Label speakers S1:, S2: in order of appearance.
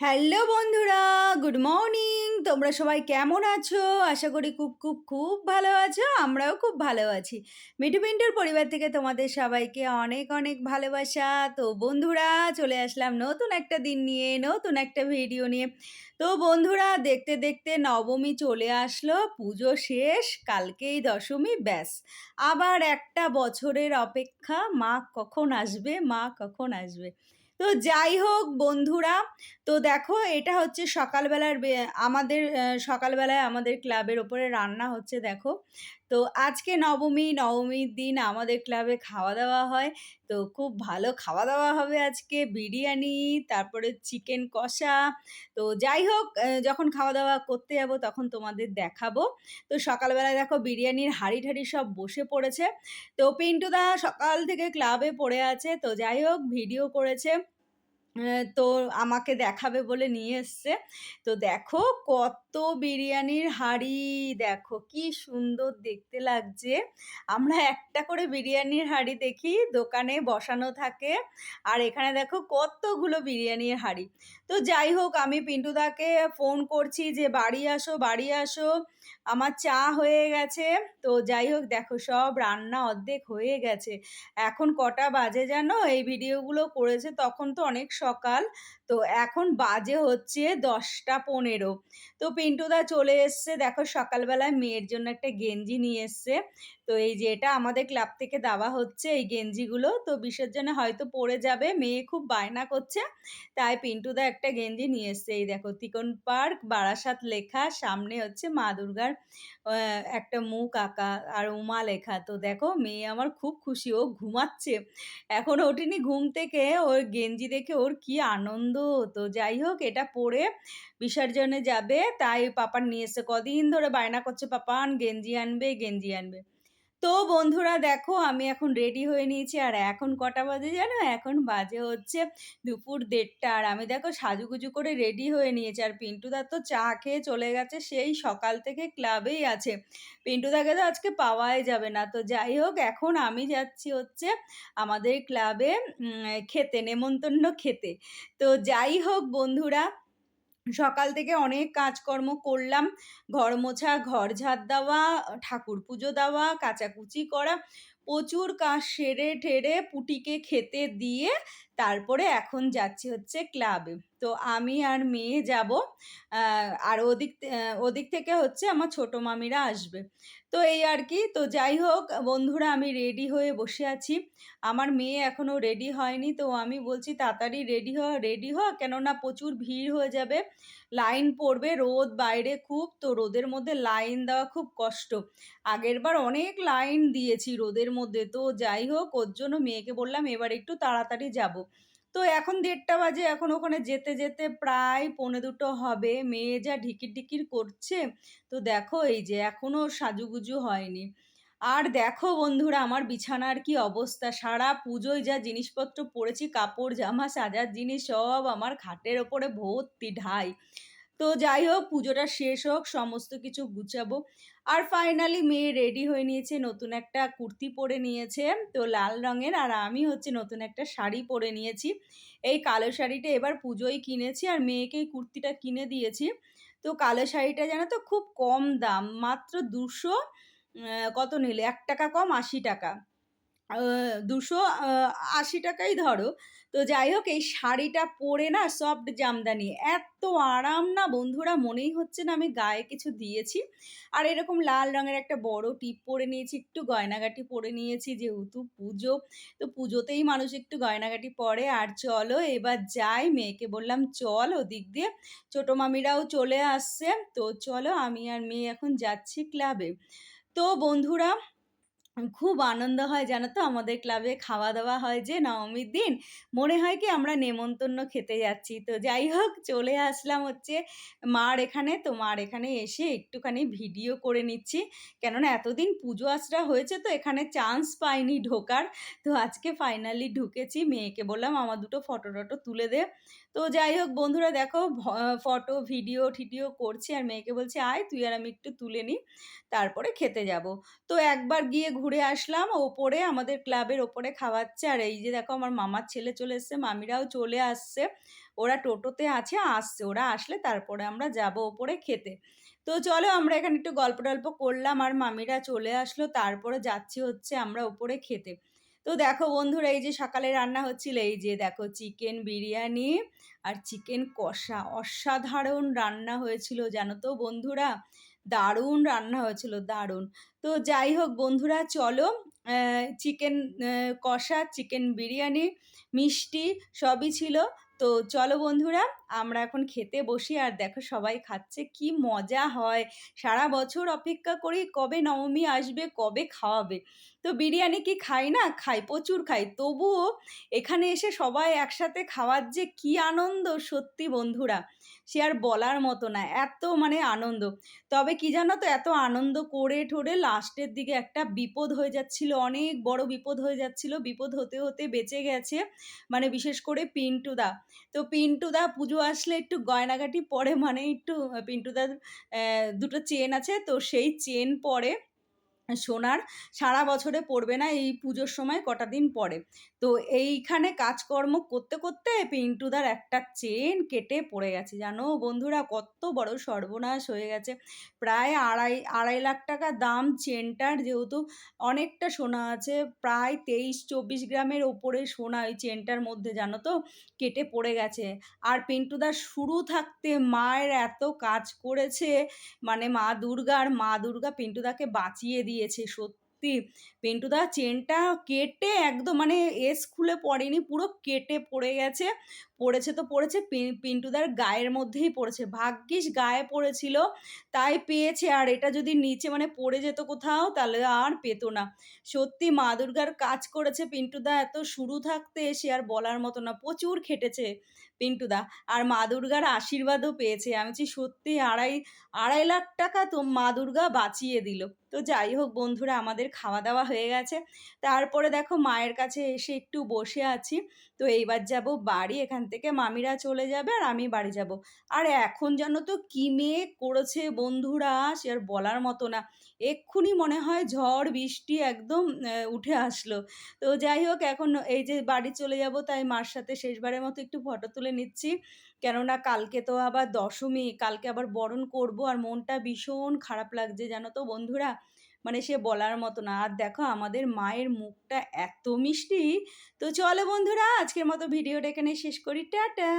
S1: Hello বন্ধুরা, good morning. তোমরা সবাই কেমন আছো? আশা করি খুব খুব খুব ভালো আছো, আমরাও খুব ভালো আছি। মিঠু পিন্টুর পরিবার থেকে তোমাদের সবাইকে অনেক অনেক ভালোবাসা। তো বন্ধুরা, চলে আসলাম নতুন একটা দিন নিয়ে, নতুন একটা ভিডিও নিয়ে। তো বন্ধুরা, দেখতে দেখতে নবমী চলে আসলো, পুজো শেষ, কালকেই দশমী, ব্যাস। আবার একটা বছরের অপেক্ষা, মা কখন আসবে? মা কখন আসবে? তো যাই হোক বন্ধুরা, তো দেখো এটা হচ্ছে সকালবেলার আমাদের সকালবেলায় আমাদের ক্লাবের ওপরে রান্না হচ্ছে দেখো। তো আজকে নবমী, নবমীর দিন আমাদের ক্লাবে খাওয়া দাওয়া হয়। তো খুব ভালো খাওয়া দাওয়া হবে আজকে। বিরিয়ানি, তারপরে চিকেন কষা। তো যাই হোক যখন খাওয়া দাওয়া করতে যাব তখন তোমাদের দেখাবো। তো সকালবেলায় দেখো বিরিয়ানির হাঁড়ি ঠাড়ি সব বসে পড়েছে। তো পিন্টুদা সকাল থেকে ক্লাবে পড়ে আছে। তো যাই হোক ভিডিও করেছে। তো আমাকে দেখাবে বলে নিয়ে এসছে। তো দেখো কত বিরিয়ানির হাঁড়ি, দেখো কি সুন্দর দেখতে লাগছে। আমরা একটা করে বিরিয়ানির হাঁড়ি দেখি, দোকানে বসানো থাকে। আর এখানে দেখো কতগুলো বিরিয়ানির হাঁড়ি। তো যাই হোক, আমি পিন্টুদাকে ফোন করছি যে, বাড়ি আসো বাড়ি আসো। আমার চা হয়ে গেছে। তো যাই হোক, দেখো সব রান্না অর্ধেক হয়ে গেছে। এখন কটা বাজে জানো? এই ভিডিওগুলো করেছে, তখন তো অনেক সকাল। তো এখন বাজে হচ্ছে দশটা পনেরো। তো পিন্টুদা চলে এসছে। দেখো সকালবেলায় মেয়ের জন্য একটা গেঞ্জি নিয়ে এসছে। তো এই যে এটা আমাদের ক্লাব থেকে দেওয়া হচ্ছে এই গেঞ্জিগুলো। তো বিসর্জনে হয়তো পড়ে যাবে। মেয়ে খুব বায়না করছে। তাই পিন্টুদা একটা গেঞ্জি নিয়ে এসছে। এই দেখো তিকন পার্ক, বারাসাত লেখা, সামনে হচ্ছে মা দুর্গার একটা মুখ আঁকা আর উমা লেখা। তো দেখো মেয়ে আমার খুব খুশি। ও ঘুমাচ্ছে। এখন ওঠেনি ঘুম থেকে। ওর গেঞ্জি দেখে ওর কি আনন্দ তো যাই হোক, এটা পরে বিসর্জনে যাবে, তাই পাপান নিয়ে এসছে। কদিন ধরে বায়না করছে, পাপান, গেঞ্জি আনবে গেঞ্জি আনবে। তো বন্ধুরা দেখো, আমি এখন রেডি হয়ে নিয়েছি। আর এখন কটা বাজে জানো? এখন বাজে হচ্ছে দুপুর দেড়টা। আর আমি দেখো সাজুগুজু করে রেডি হয়ে নিয়েছি। আর পিন্টুদা তো চা খেয়ে চলে গেছে, সেই সকাল থেকে ক্লাবেই আছে। পিন্টুদাকে তো আজকে পাওয়াই যাবে না। তো যাই হোক, এখন আমি যাচ্ছি হচ্ছে আমাদের ক্লাবে খেতে, নেমন্তন্ন খেতে। তো যাই হোক বন্ধুরা সকাল থেকে অনেক কাজকর্ম করলাম। ঘর মোছা, ঘর ঝাড় দেওয়া, ঠাকুর পুজো দেওয়া, কাচাকুচি করা, প্রচুর কাজ সেরে ঠেরে পুটিকে খেতে দিয়ে তারপরে এখন যাচ্ছি হচ্ছে ক্লাবে। তো আমি আর মেয়ে যাব। আর ওদিক ওদিক থেকে হচ্ছে আমার ছোটো মামিরা আসবে। তো এই আর কি, তো যাই হোক, বন্ধুরা আমি রেডি হয়ে বসে আছি। আমার মেয়ে এখনও রেডি হয়নি, তো আমি বলছি তাড়াতাড়ি রেডি হ রেডি হ, কেননা প্রচুর ভিড় হয়ে যাবে। লাইন পড়বে, রোদ বাইরে খুব, তো রোদের মধ্যে লাইন দেওয়া খুব কষ্ট। আগেরবার অনেক লাইন দিয়েছি রোদের মধ্যে, তো যাই হোক, ওর জন্য মেয়েকে বললাম এবার একটু তাড়াতাড়ি যাব। তো এখন দেড়টা বাজে, এখন ওখানে যেতে যেতে প্রায় পৌনে দুটো হবে। মেয়ে যা ঢিকির ঢিকির করছে, তো দেখো এই যে এখনও সাজুগুজু হয়নি। আর দেখো বন্ধুরা, আমার বিছানার কি অবস্থা? সারা পুজোয় যা জিনিসপত্র পরেছি কাপড়, জামা, সাজার জিনিস সব আমার খাটের ওপরে ভর্তি ঢাই। তো যাই হোক, পুজোটা শেষ হোক, সমস্ত কিছু গুছাবো। আর ফাইনালি মেয়ে রেডি হয়ে নিয়েছে, নতুন একটা কুর্তি পরে নিয়েছে, তো লাল রঙের। আর আমি হচ্ছে নতুন একটা শাড়ি পরে নিয়েছি। এই কালো শাড়িটা এবার পুজোয় কিনেছি আর মেয়েকে এই কুর্তিটা কিনে দিয়েছি। তো কালো শাড়িটা জানো তো, খুব কম দাম, মাত্র দুশো কত নিলে? এক টাকা কম, আশি টাকা। দুশো আশি টাকাই ধরো। তো যাই হোক, এই শাড়িটা পরে না সফট জামদানি। এত আরাম না বন্ধুরা, মনেই হচ্ছে না আমি গায়ে কিছু দিয়েছি। আর এরকম লাল রঙের একটা বড় টিপ পরে নিয়েছি, একটু গয়নাগাটি পরে নিয়েছি যেহেতু পুজো। তো পুজোতেই মানুষ একটু গয়নাগাটি পরে। আর চলো, এবার যাই, মেয়েকে বললাম, চল ওদিক দিয়ে। ছোটো মামিরাও চলে আসছে। তো চলো, আমি আর মেয়ে এখন যাচ্ছি ক্লাবে তো বন্ধুরা খুব আনন্দ হয় জানো তো আমাদের ক্লাবে খাওয়া দাওয়া হয় যে, নবমীর দিন মনে হয় কি আমরা নেমন্তন্ন খেতে যাচ্ছি। তো যাই হোক, চলে আসলাম হচ্ছে মার এখানে। তো মার এখানে এসে একটুখানি ভিডিও করে নিচ্ছি। কেননা এতদিন পুজো আচরা হয়েছে তো এখানে চান্স পাইনি ঢোকার। তো আজকে ফাইনালি ঢুকেছি। মেয়েকে বললাম, আমার দুটো ফটো টটো তুলে দে। তো যাই হোক বন্ধুরা দেখো ফটো, ভিডিও টিডিও করছি আর মেয়েকে বলছি, "আয় তুই আর আমি একটু তুলে নিই, তারপরে খেতে যাব।" তো একবার গিয়ে ঘুরে আসলাম ওপরে, আমাদের ক্লাবের ওপরে খাওয়াচ্ছে। আর এই যে দেখো আমার মামার ছেলে চলে এসছে, মামিরাও চলে আসছে। ওরা টোটোতে আছে, আসছে। ওরা আসলে তারপরে আমরা যাব ওপরে খেতে। তো চলো আমরা এখানে একটু গল্প-টল্প করলাম আর মামিরা চলে আসলো। তারপরে যাচ্ছি হচ্ছে আমরা ওপরে খেতে। তো দেখো বন্ধুরা এই যে সকালে রান্না হচ্ছিল, এই যে দেখো চিকেন বিরিয়ানি আর চিকেন কষা। অসাধারণ রান্না হয়েছিল জানো তো বন্ধুরা? দারুণ রান্না হয়েছিল, দারুণ। তো যাই হোক বন্ধুরা চলো চিকেন কষা, চিকেন বিরিয়ানি, মিষ্টি সবই ছিল। তো চলো বন্ধুরা আমরা এখন খেতে বসি আর দেখো সবাই খাচ্ছে, কি মজা হয়। সারা বছর অপেক্ষা করি কবে নবমী আসবে, কবে খাওয়াবে। তো বিরিয়ানি কি খাই না? খাই, প্রচুর খাই। তবুও এখানে এসে সবাই একসাথে খাওয়ার যে কি আনন্দ সত্যি বন্ধুরা, সে আর বলার মতো না, এত মানে আনন্দ। তবে কি জানো তো, এত আনন্দ করে ঠোরে লাস্টের দিকে একটা বিপদ হয়ে যাচ্ছিল, অনেক বড় বিপদ হয়ে যাচ্ছিল। বিপদ হতে হতে বেঁচে গেছে মানে বিশেষ করে পিন্টুদা। তো পিন্টুদা পুজো আসলে একটু গয়নাগাটি পরে মানে একটু পিন্টুদার দুটো চেন আছে তো সেই চেন পরে সোনার সারা বছরে পড়বে না এই পুজোর সময় কটা দিন পরে। তো এইখানে কাজকর্ম করতে করতে পিন্টুদার একটা চেন কেটে পড়ে গেছে। জানো বন্ধুরা কত বড় সর্বনাশ হয়ে গেছে। প্রায় আড়াই আড়াই লাখ টাকা দাম চেনটার যেহেতু অনেকটা সোনা আছে, প্রায় তেইশ, চব্বিশ গ্রামের ওপরে সোনা ওই চেনটার মধ্যে জানো তো কেটে পড়ে গেছে। আর পিন্টুদার শুরু থাকতে মায়ের এত কাজ করেছে মানে মা দুর্গার, মা দুর্গা পিন্টুদাকে বাঁচিয়ে দিয়েছে, সত্যি। পিন্টুদা, চেনটা কেটে একদম মানে এস খুলে পড়েনি, পুরো কেটে পড়ে গেছে। পড়েছে তো পড়েছে পিন্টুদার গায়ের মধ্যেই পড়েছে। ভাগ্যিস গায়ে পড়েছিল, তাই পেয়েছে। আর এটা যদি নিচে মানে পড়ে যেত কোথাও, তাহলে আর পেতো না। সত্যি, মা দুর্গার কাজ করেছে পিন্টুদা, এত শুরু থাকতে সে আর বলার মতো না। প্রচুর খেটেছে। পিন্টুদা আর মা দুর্গার আশীর্বাদও পেয়েছে। আমি বলছি সত্যি আড়াই আড়াই লাখ টাকা তো মা দুর্গা বাঁচিয়ে দিল। তো যাই হোক বন্ধুরা, আমাদের খাওয়া দাওয়া হয়ে গেছে। তারপরে দেখো মায়ের কাছে এসে একটু বসে আছি। তো এইবার যাব বাড়ি, এখান থেকে মামিরা চলে যাবে আর আমি বাড়ি যাব। আর এখন যেন তো কি মেঘ করেছে বন্ধুরা, সে আর বলার মতো না। এক্ষুনি মনে হয় ঝড়, বৃষ্টি একদম উঠে আসলো। তো যাই হোক, এখন এই যে বাড়ি চলে যাব, তাই মার সাথে শেষবারের মতো একটু ফটো তুলে নিচ্ছি। কেননা কালকে তো আবার দশমী, কালকে আবার বরণ করব আর মনটা ভীষণ খারাপ লাগছে, জানো তো বন্ধুরা। মানে সে বলার মতো না। আর দেখো আমাদের মায়ের মুখটা এত মিষ্টি। তো চলো বন্ধুরা, আজকের মতো ভিডিওটা এখানে শেষ করি। টাটা!